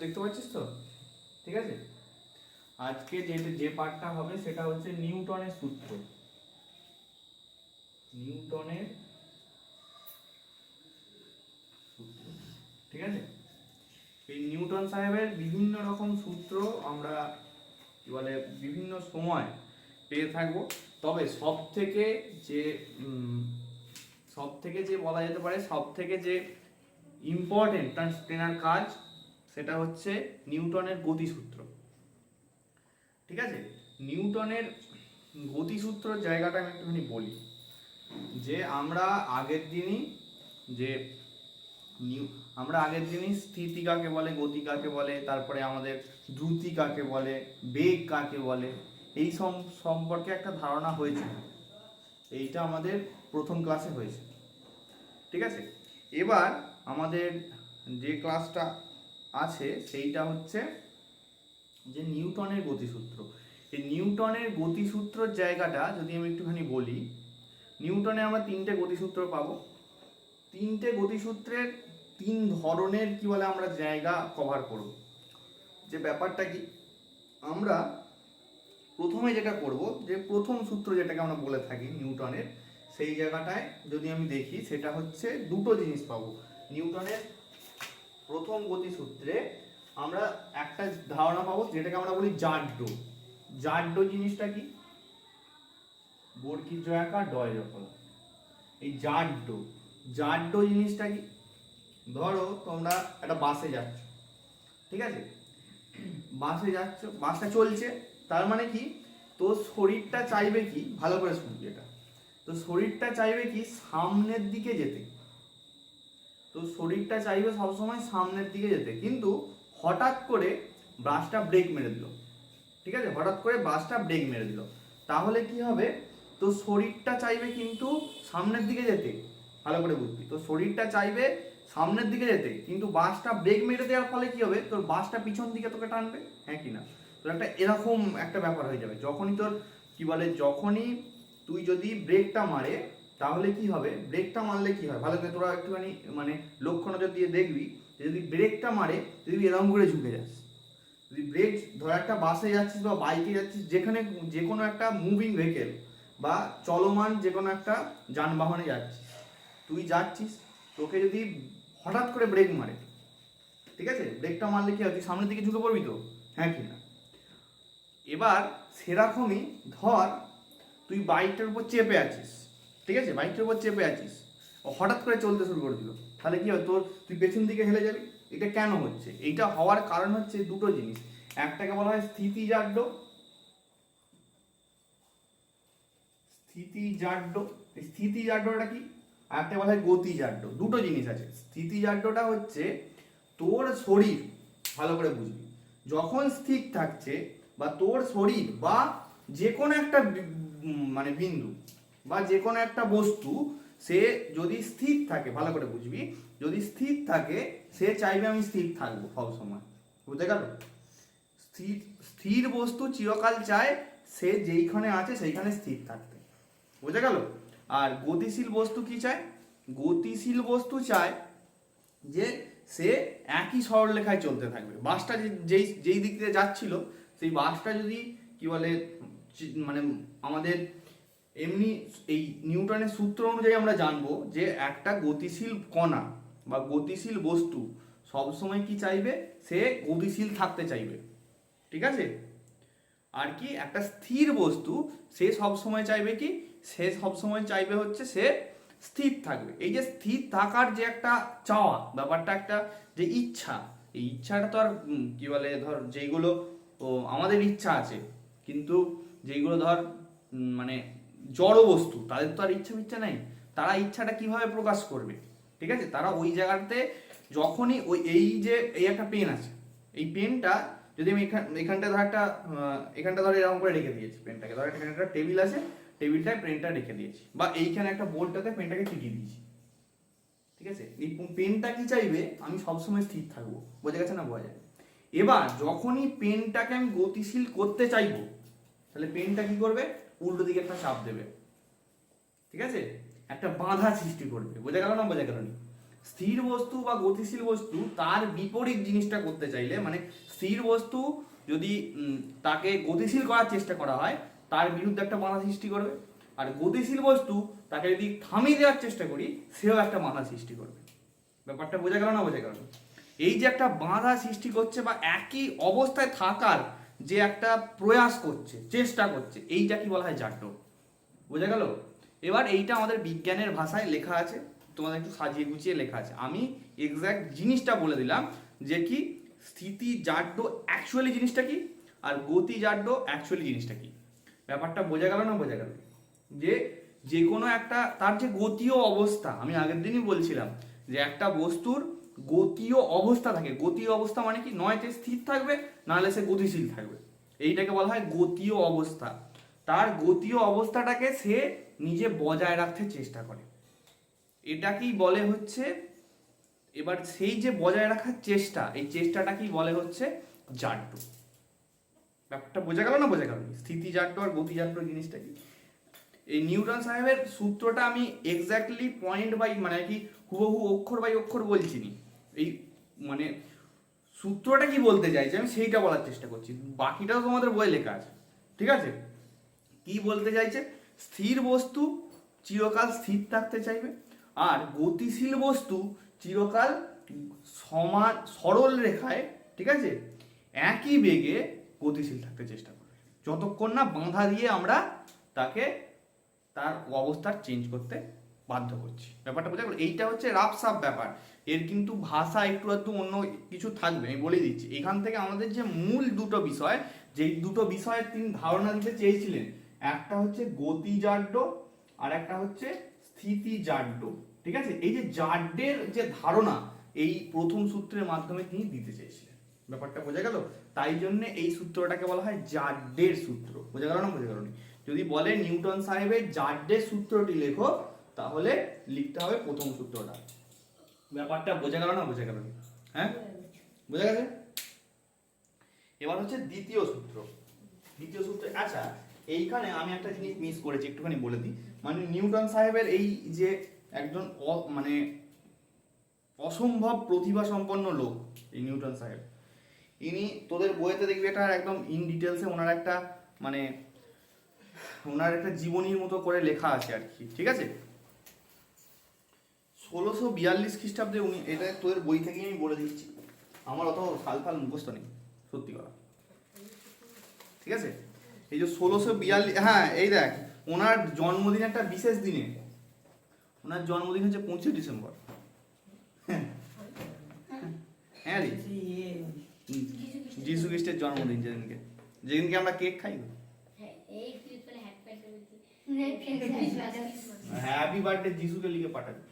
দেখতে পাচ্ছিস তো? ঠিক আছে? আজকে যে যে পার্টটা হবে সেটা হচ্ছে নিউটনের সূত্র। নিউটনের ঠিক আছে? এই নিউটন সাহেবের বিভিন্ন রকম সূত্র আমরা কি বলে, বিভিন্ন সময় পেয়ে থাকব। তবে সব থেকে যে সব থেকে যে বলা যেতে পারে সব থেকে যে ইম্পর্টেন্ট তার কাজ সেটা হচ্ছে নিউটনের গতিসূত্র। ঠিক আছে? নিউটনের গতিসূত্র জায়গাটা আমি একটুখানি বলি। যে আমরা আগের দিনই যে নিউ, আমরা আগের দিনই স্থিতি কাকে বলে, গতি কাকে বলে, তারপরে আমাদের দ্রুতি কাকে বলে, বেগ কাকে বলে, এই সম- সম্পর্কে একটা ধারণা হয়েছে। এইটা আমাদের প্রথম ক্লাসে হয়েছে। ঠিক আছে? এবার আমাদের যে ক্লাসটা আছে, সেইটা হচ্ছে যে নিউটনের গতিসূত্র। এই নিউটনের গতিসূত্রর জায়গাটা যদি আমি একটুখানি বলি, নিউটনে আমরা তিনটে গতিসূত্র পাবো। তিনটে গতিসূত্রের তিন ধরনের কি বলে আমরা জায়গা কভার করব। যে ব্যাপারটা কি? আমরা প্রথমে যেটা করব, যে প্রথম সূত্র যেটাকে আমরা বলে থাকি নিউটনের, সেই জায়গাটায় যদি আমি দেখি, সেটা হচ্ছে দুটো জিনিস পাবো। নিউটনের প্রথম গতিসূত্রে আমরা একটা ধারণা পাবো, যেটাকে আমরা বলি জাড্ড জাড্ড জিনিসটা কি? বর্গি জয়াকার ডয় যখন এই জাড্ড জাড্ড জিনিসটা কি? ধরো তোমরা একটা বাসে যাচ্ছ, ঠিক আছে? বাসে যাচ্ছ, বাসটা চলছে, তার মানে কি? তোর শরীরটা চাইবে কি? ভালো করে শুনবি এটা। তো শরীরটা চাইবে কি? সামনের দিকে যেতে। তো শরীরটা চাইবে সবসময় সামনের দিকে যেতে। কিন্তু হঠাৎ করে বাসটা ব্রেক মেরে দিল। ঠিক আছে? হঠাৎ করে বাসটা ব্রেক মেরে দিল। তাহলে কি হবে? তো শরীরটা চাইবে কিন্তু সামনের দিকে যেতে। ভালো করে বুঝবি। তো শরীরটা চাইবে সামনের দিকে যেতে। কিন্তু বাসটা ব্রেক মেরে দেওয়ার ফলে কি হবে? তোর বাসটা পিছন দিকে তোকে টানবে? হ্যাঁ কি না? তোর একটা এরকম একটা ব্যাপার হয়ে যাবে। যখনই তোর কি বলে? যখনই তুই যদি ব্রেকটা মারে তাহলে কি হবে? ব্রেকটা মারলে কি হয়? ভালো করে তোরা একটুখানি মানে লক্ষ্য নজর দিয়ে দেখবি যদি ব্রেকটা মারে যদি এরকম করে ঝুঁকে যাস। যদি ব্রেক ধর একটা বাসে যাচ্ছিস বা বাইকে যাচ্ছিস, যেখানে যে কোনো একটা মুভিং ভেহিকেল বা চলমান যে কোনো একটা যানবাহনে যাচ্ছিস, তুই যাচ্ছিস, তোকে যদি হঠাৎ করে ব্রেক মারে, ঠিক আছে? ব্রেকটা মারলে কি হয়? তুই সামনের দিকে ঝুঁকে পড়বি তো? হ্যাঁ কি না? এবার সেরকমই ধর, তুই বাইকটার উপর চেপে আছিস। ঠিক আছে? বাইকটার উপর চেপে আছিস। হঠাৎ করে চলতে শুরু করে দিল। তাহলে কি হয়? তোর, তুই পেছন দিকে হেলে যাবি? এটা কেন হচ্ছে? এইটা হওয়ার কারণ হচ্ছে দুটো জিনিস। একটাকে বলা হয় স্থিতিজাড্য স্থিতিজাড্য স্থিতিজাড্যটা কি? আর একটা বলা হয় গতিজাড্য দুটো জিনিস আছে। স্থিতিজাড্যটা হচ্ছে তোর শরীর, ভালো করে বুঝবি। যখন স্থির থাকছে বা তোর শরীর বা যে কোনো একটা মানে বিন্দু বা যে কোনো একটা বস্তু সে যদি স্থির থাকে, ভালো করে বুঝবি, যদি স্থির থাকে, সে চাইবে আমি স্থির থাকব সব সময়। বুঝতে গেল? স্থির স্থির বস্তু চিরকাল চায়, সে যেইখানে আছে সেইখানে স্থির থাকতে। বুঝে গেল? আর গতিশীল বস্তু কি চায়? গতিশীল বস্তু চায় যে সে একই সরলরেখায় চলতে থাকবে। বাসটা যেই যেই দিক দিয়ে যাচ্ছিল, সেই বাসটা যদি কি বলে মানে আমাদের এমনি এই নিউটনের সূত্র অনুযায়ী আমরা জানব যে একটা গতিশীল কণা বা গতিশীল বস্তু সবসময় কি চাইবে? সে গতিশীল থাকতে চাইবে। ঠিক আছে? আর কি একটা স্থির বস্তু সে সব সময় চাইবে কি? সে সব সময় চাইবে হচ্ছে সে স্থির থাকবে। এই যে স্থির থাকার যে একটা চাওয়া, ব্যাপারটা একটা যে ইচ্ছা, এই ইচ্ছাটা তো আর কি বলে, ধর যেইগুলো আমাদের ইচ্ছা আছে। কিন্তু যেইগুলো ধর মানে জড় বস্তু, তাদের তো আর ইচ্ছা ইচ্ছা নেই। তারা ইচ্ছাটা কীভাবে প্রকাশ করবে? ঠিক আছে? তারা ওই জায়গাতে যখনই ওই, এই যে, এই একটা পেন আছে, এই পেনটা যদি আমি এখান এখানটা ধর একটা এখানটা ধর এরকম করে রেখে দিয়েছি পেনটাকে। ধর এখানে একটা টেবিল আছে, টেবিলটায় পেনটা রেখে দিয়েছি। বা এইখানে একটা বোর্ডটাতে পেনটাকে টিকিয়ে দিয়েছি। ঠিক আছে? এই পেনটা কি চাইবে? আমি সবসময় স্থির থাকব। বোঝা গেছে না বোঝা যায়? এবার যখনই পেনটাকে আমি গতিশীল করতে চাইব, তাহলে পেনটা কি করবে? উল্টো দিকে একটা চাপ দেবে। ঠিক আছে? একটা বাধা সৃষ্টি করবে। বোঝা গেল না বোঝা গেল না? স্থির বস্তু বা গতিশীল বস্তু তার বিপরীত জিনিসটা করতে চাইলে মানে স্থির বস্তু যদি তাকে গতিশীল করার চেষ্টা করা হয়, তার বিরুদ্ধে একটা বাধা সৃষ্টি করবে। আর গতিশীল বস্তু তাকে যদি থামিয়ে দেওয়ার চেষ্টা করি, সেও একটা বাধা সৃষ্টি করবে। ব্যাপারটা বোঝা গেল না বোঝা গেল এই যে একটা বাধা সৃষ্টি করছে বা একই অবস্থায় থাকার যে একটা প্রয়াস করছে, চেষ্টা করছে, এইটা কি বলা হয় জাড্য বোঝা গেল? এবার এইটা আমাদের বিজ্ঞানের ভাষায় লেখা আছে, তোমাদের একটু সাজিয়ে গুছিয়ে লেখা আছে। আমি এক্স্যাক্ট জিনিসটা বলে দিলাম যে কি, স্থিতি জাড্য অ্যাকচুয়ালি জিনিসটা কি, আর গতি জাড্য অ্যাকচুয়ালি জিনিসটা কি? ব্যাপারটা বোঝা গেল না বোঝা গেল? যে যে কোনো একটা, তার যে গতীয় অবস্থা, আমি আগের দিনই বলছিলাম যে একটা বস্তুর গতীয় অবস্থা থাকে। গতীয় অবস্থা মানে কি? নয় যে স্থির থাকবে, নাহলে সে গতিশীল থাকবে। এইটাকে বলা হয় গতীয় অবস্থা। তার গতীয় অবস্থাটাকে সে নিজে বজায় রাখতে চেষ্টা করে। এটাকেই বলে হচ্ছে, এবার সেই যে বজায় রাখার চেষ্টা, এই চেষ্টাটাকেই বলে হচ্ছে জাড্য ব্যাপারটা বোঝা গেল না বোঝা গেল স্থিতি জাড্য আর গতি জাড্য জিনিসটা কি? এই নিউটন সাহেবের সূত্রটা আমি এক্স্যাক্টলি পয়েন্ট বাই মানে কি হুবহু অক্ষর বাই অক্ষর বলছি নি। এই মানে সূত্রটা কি বলতে চাইছে আমি সেইটা বলার চেষ্টা করছি। বাকিটাও তোমাদের বই লেখা আছে, ঠিক আছে? কি বলতে চাইছে? স্থির বস্তু চিরকাল স্থির থাকতে চাইবে আর গতিশীল বস্তু চিরকাল সমান সরল রেখায়, ঠিক আছে? একই বেগে গতিশীল থাকতে চেষ্টা করবে। যতক্ষণ না বাঁধা দিয়ে আমরা তাকে তার অবস্থা চেঞ্জ করতে বাধ্য করছি। ব্যাপারটা বোঝা গেল? এইটা হচ্ছে রাফ সাফ ব্যাপার। এর কিন্তু ভাষা একটু একটু অন্য কিছু থাকবে, আমি বলে দিচ্ছি। এখান থেকে আমাদের যে মূল দুটো বিষয়, যেই দুটো বিষয়ের তিনি ধারণা দিতে চেয়েছিলেন, একটা হচ্ছে গতিজাড্য আর একটা হচ্ছে স্থিতিজাড্য, ঠিক আছে? এই যে জাড্যের যে ধারণা, এই প্রথম সূত্রের মাধ্যমে তিনি দিতে চেয়েছিলেন। ব্যাপারটা বোঝা গেল? তাই জন্য এই সূত্রটাকে বলা হয় জাড্যের সূত্র। বোঝা গেল না বোঝা গেল? যদি বলে নিউটন সাহেবের জাড্যের সূত্রটি লেখো, তাহলে লিখতে হবে প্রথম সূত্রটা। ব্যাপারটা বোঝা গেল না বোঝা গেল না? হ্যাঁ? বোঝা গেছে? এবার হচ্ছে দ্বিতীয় সূত্র। দ্বিতীয় সূত্র আচ্ছা এইখানে আমি একটা জিনিস মিস করেছি, একটুখানি বলে দিই। মানে নিউটন সাহেবের এই যে একজন মানে অসম্ভব প্রতিভা সম্পন্ন লোক, এই নিউটন সাহেব। ইনি তোদের বইতে দেখবি এটা একদম ইন ডিটেলসে ওনার একটা মানে ওনার একটা জীবনীর মতো করে লেখা আছে আর কি, ঠিক আছে? ষোলোশো বিয়াল্লিশ খ্রিস্টাব্দে উনি এটা তোদের বই থেকেই আমি বলে দিচ্ছি আমার অত সাল ফাল মুখস্থ নেই সত্যি কথা। ঠিক আছে? এই যে ষোলোশো বিয়াল্লিশ হ্যাঁ এই দেখ ওনার জন্মদিন একটা বিশেষ দিনে। ওনার জন্মদিন হচ্ছে পঁচিশে ডিসেম্বর। হ্যাঁ। রে। হুম, যিশু খ্রিস্টের জন্মদিন যেদিনকে। যেদিনকে আমরা কেক খাই হ্যাপি বার্থডে যিশুকে লিখে পাঠাবি।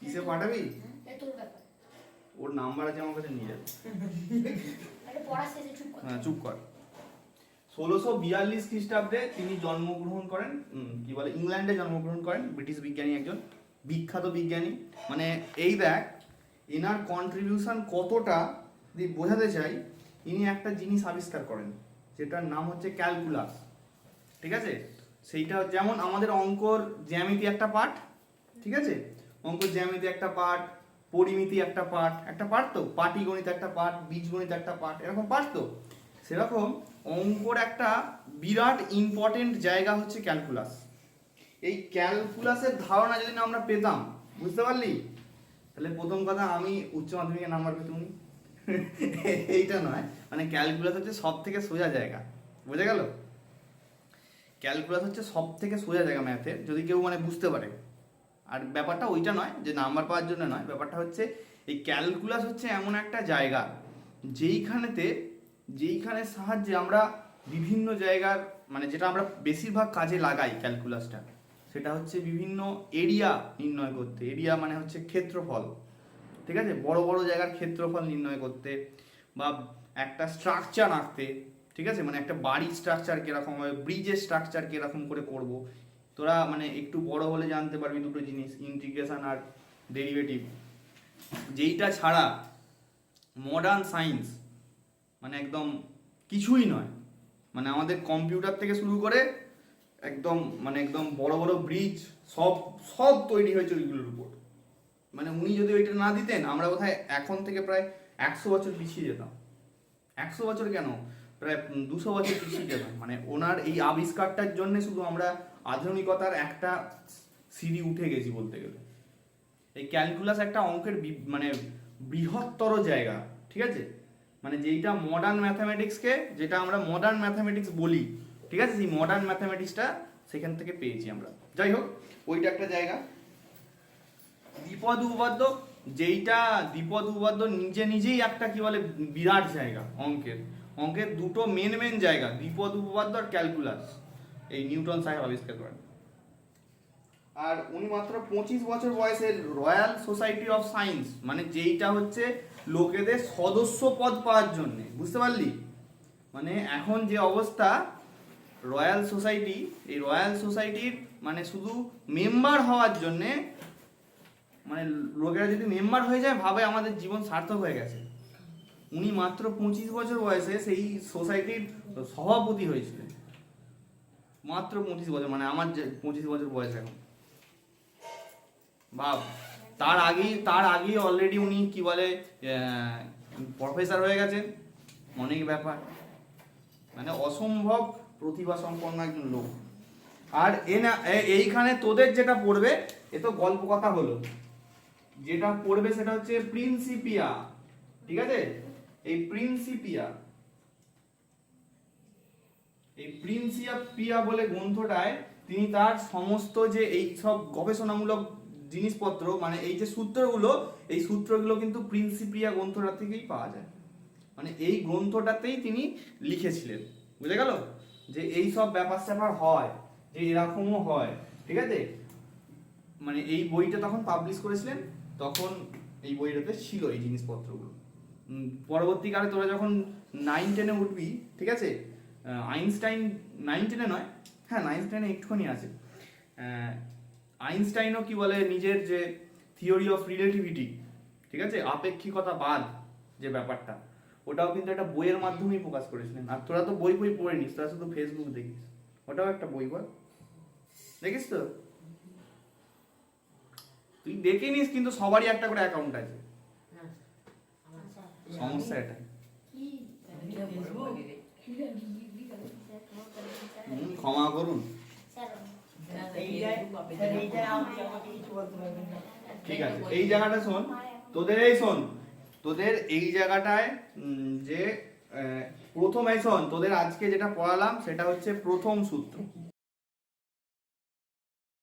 কিসে পাঠাবি? ওর নাম্বার আছে আমার কাছে, নিয়ে যাবে হ্যাঁ চুপ কর। ষোলোশো বিয়াল্লিশ খ্রিস্টাব্দে তিনি জন্মগ্রহণ করেন কি বলে, ইংল্যান্ডে জন্মগ্রহণ করেন, ব্রিটিশ বিজ্ঞানী একজন, বিখ্যাত বিজ্ঞানী। মানে এই দেখ, এনার কন্ট্রিবিউশন কতটা, যদি বোঝাতে চাই, ইনি একটা জিনিস আবিষ্কার করেন, যেটার নাম হচ্ছে ক্যালকুলাস ঠিক আছে? সেইটা যেমন আমাদের অঙ্কর জ্যামিতি একটা পার্ট ঠিক আছে? অঙ্কর জ্যামিতি একটা পার্ট পরিমিতি একটা পার্ট একটা পার্ট তো? পাটিগণিত একটা পার্ট বীজগণিত একটা পার্ট এরকম পার্ট তো? সেরকম অঙ্কর একটা বিরাট ইম্পর্টেন্ট জায়গা হচ্ছে ক্যালকুলাস এই ক্যালকুলাসের ধারণা যদি না আমরা পেতাম, বুঝতে পারলি? তাহলে প্রথম কথা আমি উচ্চ মাধ্যমিকে নাম্বার পেতাম এইটা নয় মানে ক্যালকুলাস হচ্ছে সব থেকে সোজা জায়গা। বোঝা গেল? ক্যালকুলাস হচ্ছে সব থেকে সোজা জায়গা ম্যাথের যদি কেউ মানে বুঝতে পারে। আর ব্যাপারটা ওইটা নয় যে নাম্বার পাওয়ার জন্য নয়, ব্যাপারটা হচ্ছে এই ক্যালকুলাস হচ্ছে এমন একটা জায়গা যেইখানেতে যেইখানের সাহায্যে আমরা বিভিন্ন জায়গার মানে যেটা আমরা বেশিরভাগ কাজে লাগাই ক্যালকুলাসটা, সেটা হচ্ছে বিভিন্ন এরিয়া নির্ণয় করতে। এরিয়া মানে হচ্ছে ক্ষেত্রফল, ঠিক আছে? বড় বড় জায়গার ক্ষেত্রফল নির্ণয় করতে বা একটা স্ট্রাকচার আঁকতে। ঠিক আছে? মানে একটা বাড়ির স্ট্রাকচার কীরকম হবে ব্রিজের স্ট্রাকচার কীরকম করে করব? তোরা মানে একটু বড় হলে জানতে পারবি দুটো জিনিস ইন্টিগ্রেশন আর ডেরিভেটিভ যেইটা ছাড়া মডার্ন সায়েন্স মানে একদম কিছুই নয়। মানে আমাদের কম্পিউটার থেকে শুরু করে একদম মানে একদম বড় বড় ব্রিজ সব সব তৈরি হয়েছে ওইগুলোর উপর। মানে উনি যদি ওইটা না দিতেন, আমরা কোথায় এখন থেকে প্রায় একশো বছর পিছিয়ে যেতাম। একশো বছর কেন? প্রায় দুশো বছর পিছিয়ে যেতাম মানে ওনার এই আবিষ্কারটার জন্য শুধু আমরা আধুনিকতার একটা সিঁড়ি উঠে গেছি বলতে গেলে। এই ক্যালকুলাস একটা অঙ্কের মানে বৃহত্তর জায়গা, ঠিক আছে? মানে যেইটা মডার্ন ম্যাথামেটিক্সকে যেটা আমরা মডার্ন ম্যাথামেটিক্স বলি, ঠিক আছে? সেই মডার্ন ম্যাথামেটিক্সটা সেখান থেকে পেয়েছি আমরা। যাই হোক, ওইটা একটা জায়গা। দ্বিপদ উপপাদ্য যেইটা দ্বিপদ উপপাদ্য নিজে নিজেই একটা কি বলে বিরাট জায়গা, অঙ্কের। অঙ্কের দুটো মেন মেন জায়গা দ্বিপদ উপপাদ্য আর ক্যালকুলাস এই নিউটন সাহেব আবিষ্কার করেন। আর উনি মাত্র পঁচিশ বছর বয়সে রয়্যাল সোসাইটি অফ সায়েন্স মানে যেইটা হচ্ছে লোকেদের সদস্য পদ পাওয়ার জন্য। বুঝতে পারলি? মানে এখন যে অবস্থা, রয়্যাল সোসাইটি, এই রয়্যাল সোসাইটির মানে শুধু মেম্বার হওয়ার জন্যে মানে লোকেরা যদি মেম্বার হয়ে যায়, ভাবে আমাদের জীবন সার্থক হয়ে গেছে। উনি মাত্র পঁচিশ বছর বয়সে সেই সোসাইটির সভাপতি হয়েছিলেন। মাত্র পঁচিশ বছর মানে আমার পঁচিশ বছর বয়স এখন। বাপ, তার আগেই তার আগেই অলরেডি উনি কি বলে প্রফেসর হয়ে গেছেন। অনেক ব্যাপার। মানে অসম্ভব প্রতিভা সম্পন্ন একজন লোক। আর এ না এইখানে তোদের যেটা পড়বে, এ তো গল্প কথা হলো। যেটা পড়বে সেটা হচ্ছে প্রিন্সিপিয়া, ঠিক আছে? এই প্রিন্সিপিয়া এই প্রিন্সিপিয়া বলে গ্রন্থটায় তিনি তার সমস্ত যে এই সব গবেষণামূলক জিনিসপত্র মানে এই যে সূত্রগুলো, এই সূত্রগুলো কিন্তু প্রিন্সিপিয়া গ্রন্থটা থেকেই পাওয়া যায়। মানে এই গ্রন্থটাতেই তিনি লিখেছিলেন। বুঝে গেল? যে এই সব ব্যাপার স্যাপার হয়, যে এরকমও হয়, ঠিক আছে? মানে এই বইটা তখন পাবলিশ করেছিলেন, তখন এই বইটাতে ছিল এই জিনিসপত্রগুলো। পরবর্তীকালে তোরা যখন নাইন টেনে উঠবি, ঠিক আছে? আইনস্টাইন নাইন টেনে নয় হ্যাঁ নাইন টেনে একটুখানি আছে। আইনস্টাইনও কি বলে নিজের যে থিওরি অফ রিলেটিভিটি ঠিক আছে? আপেক্ষিকতা বাদ যে ব্যাপারটা, ওটাও কিন্তু একটা বইয়ের মাধ্যমেই প্রকাশ করেছিলেন। আর তোরা তো বই বই পড়ে নিস, তোরা শুধু ফেসবুক দেখিস। ওটাও একটা বই বল। দেখিস তো? তুই দেখে নিস, কিন্তু সবারই একটা করে অ্যাকাউন্ট আছে। সমস্যা এটা। ক্ষমা করুন। ঠিক আছে এই জায়গাটা শোন তোদের এই শোন তোদের এই জায়গাটায় যে প্রথম এই শোন তোদের আজকে যেটা পড়ালাম সেটা হচ্ছে প্রথম সূত্র।